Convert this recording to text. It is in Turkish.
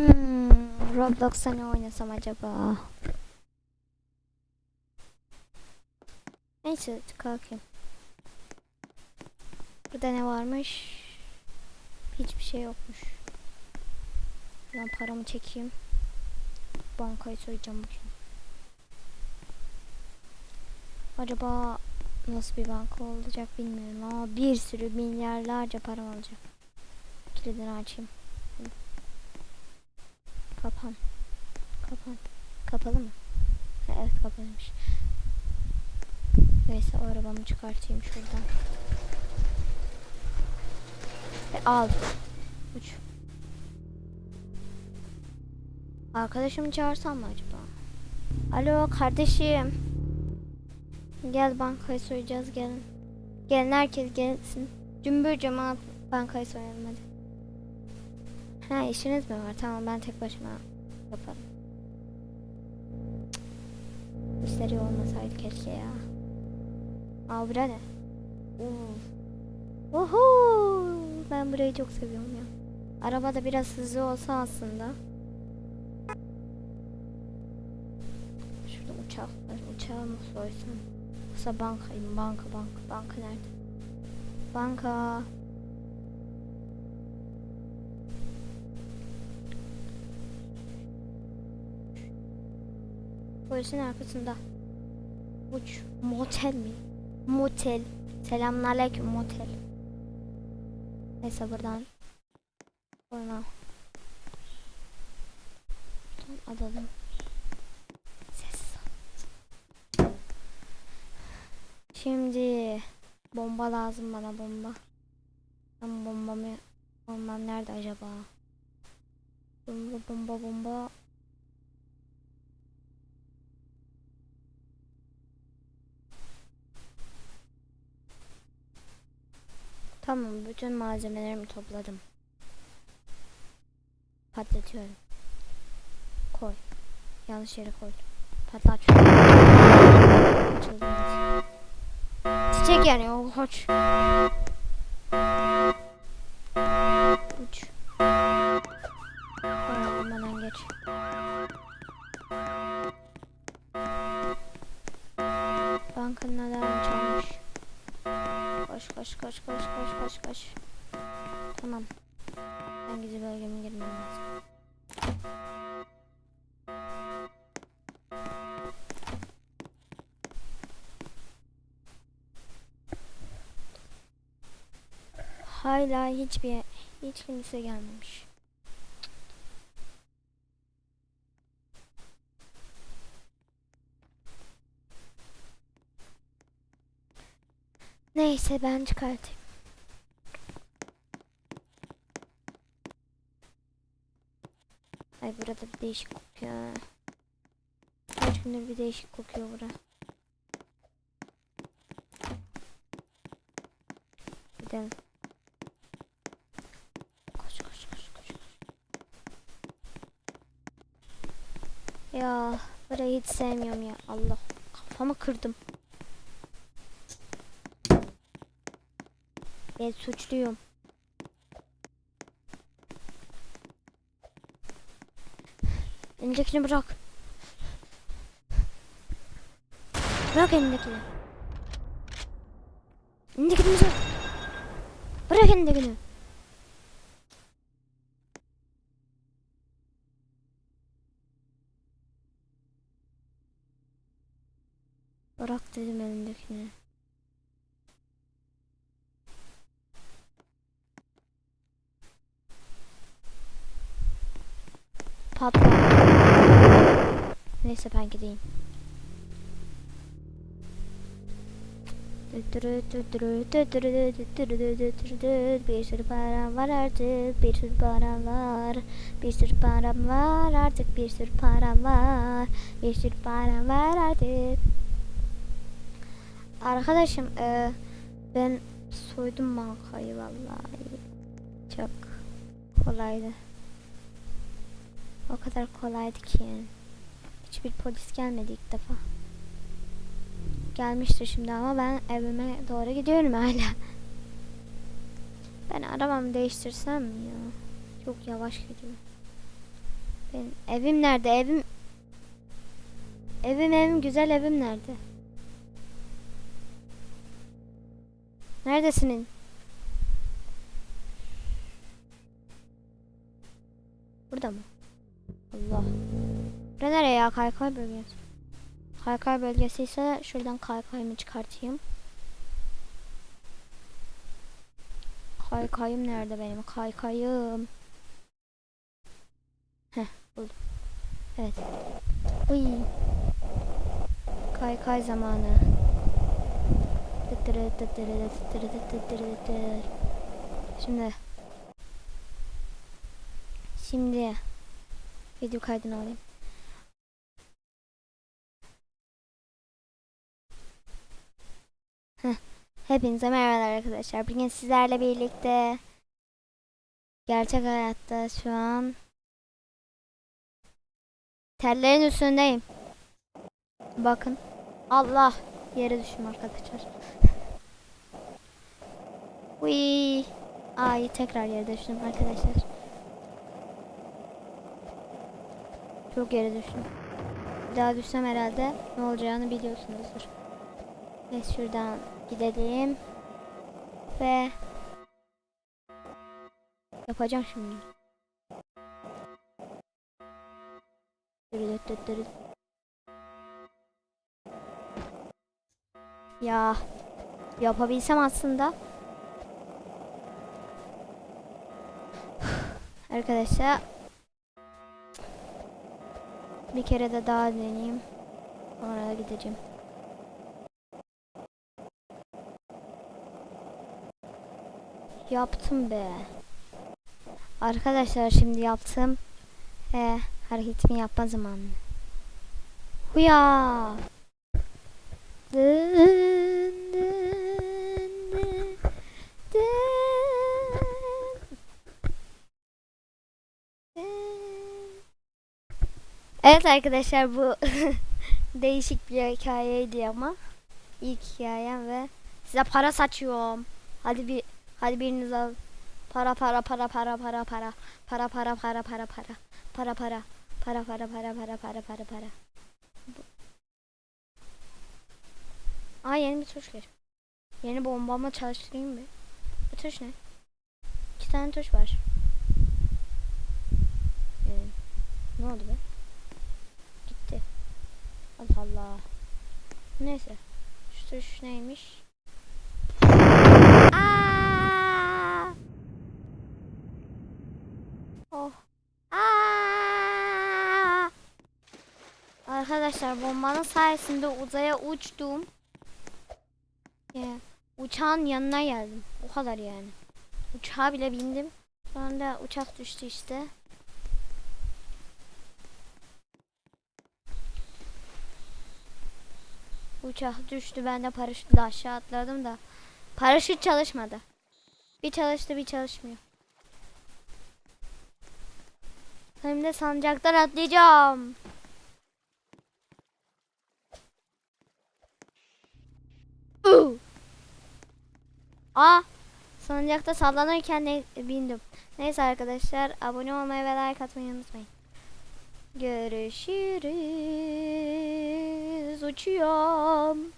Hmm, Roblox'ta ne oynasam acaba? Neyse kalkayım. Burada ne varmış? Hiçbir şey yokmuş. Ben paramı çekeyim. Bankayı soyacağım bugün. Acaba nasıl bir banka olacak bilmiyorum ama bir sürü milyarlarca param olacak. Kilidini açayım. Kapan. Kapan. Kapalı mı? Ha, evet kapalıymış. Neyse o arabamı çıkartayım şuradan. Ve al. Uç. Arkadaşımı çağırsam mı acaba? Alo kardeşim. Gel bankayı soyacağız gelin. Gelin herkes gelsin. Cümbür cemaat bankayı soyalım hadi. Ha işiniz mi var? Tamam ben tek başıma yaparım. İşleri olmasaydı keşke ya. Aa bura ne? Oho! Ben burayı çok seviyorum ya. Araba biraz hızlı olsa aslında. Şurada uçak var. Uçağı mı soysam? Yoksa bankayım. Banka banka. Banka nerede? Banka. Polisin arkasında. Uç. Motel mi? Motel. Selamünaleyküm motel. Neyse buradan. Sonra. Buradan. Ses. Şimdi bomba lazım bana bomba. Ben bombamı bombam nerede acaba? Bomba bomba bomba. Tamam bütün malzemelerimi topladım. Patlatıyorum. Koy. Yanlış yere koy. Patlat. Açıldı. Çiçek yani o hoş. Koş koş koş koş koş koş. Tamam. Ben gizli bölgeme girmem lazım. Hala hiçbir hiç kimse gelmemiş. Neyse ben çıkartayım. Ay burada bir değişik kokuyor. Kaç gündür bir değişik kokuyor bura. Gidelim. Koş koş koş koş. Ya burayı hiç sevmiyorum ya. Allah kafamı kırdım. Ben suçluyum. Elindekini bırak. Bırak elindekini. Elindekini bırak. Bırak elindekini. Bırak dedim elindekini. Patla. Neyse ben gideyim. Bir sürü param var artık bir sürü param var. Bir sürü param var artık bir sürü param var. Bir sürü param var artık. Arkadaşım e, ben soydum bankayı vallahi. Çok kolaydı o kadar kolaydı ki. Hiçbir polis gelmedi ilk defa. Gelmiştir şimdi ama ben evime doğru gidiyorum hala. Ben arabamı değiştirsem mi ya? Çok yavaş gidiyor. Benim evim nerede? Evim Evim evim güzel evim nerede? Neredesinin? Burada mı? Allah. Bura nereye ya? Kaykay bölgesi. Kaykay bölgesi ise şuradan kaykayımı çıkartayım. Kaykayım nerede benim? Kaykayım. Heh buldum. Evet. Uy. Kaykay zamanı. Şimdi. Şimdi. Video kaydını alayım. Hepinize merhabalar arkadaşlar. Bugün sizlerle birlikte gerçek hayatta şu an tellerin üstündeyim. Bakın. Allah yere düştüm arkadaşlar. Uy. Ay tekrar yere düştüm arkadaşlar. Çok yere düştüm. Daha düşsem herhalde ne olacağını biliyorsunuzdur. Evet şuradan gidelim. Ve yapacağım şimdi. Ya yapabilsem aslında. Arkadaşlar bir kere de daha deneyeyim. Sonra da gideceğim. Yaptım be. Arkadaşlar şimdi yaptım. He, hareketimi yapma zamanı. Huya. Evet arkadaşlar bu değişik bir hikayeydi ama ilk hikayem ve size para saçıyorum. Hadi bir hadi biriniz al. Para para para para para para para para para para para para para para para para para para para para Aa yeni bir tuş var. Yeni bombamı çalıştırayım mı? Bu tuş ne? İki tane tuş var. Ee, ne oldu be? Allah Allah. Neyse. Şu tuş neymiş? Aa! Oh. Aa! Arkadaşlar bombanın sayesinde uzaya uçtum. Ya, uçağın yanına geldim. O kadar yani. Uçağa bile bindim. Sonra uçak düştü işte. Uçak düştü ben de paraşütle aşağı atladım da paraşüt çalışmadı. Bir çalıştı bir çalışmıyor. Hem de sancaktan atlayacağım. Uu! Aa, sancakta sallanırken ne, bindim. Neyse arkadaşlar abone olmayı ve like atmayı unutmayın. Görüşürüz. Uçuyorum.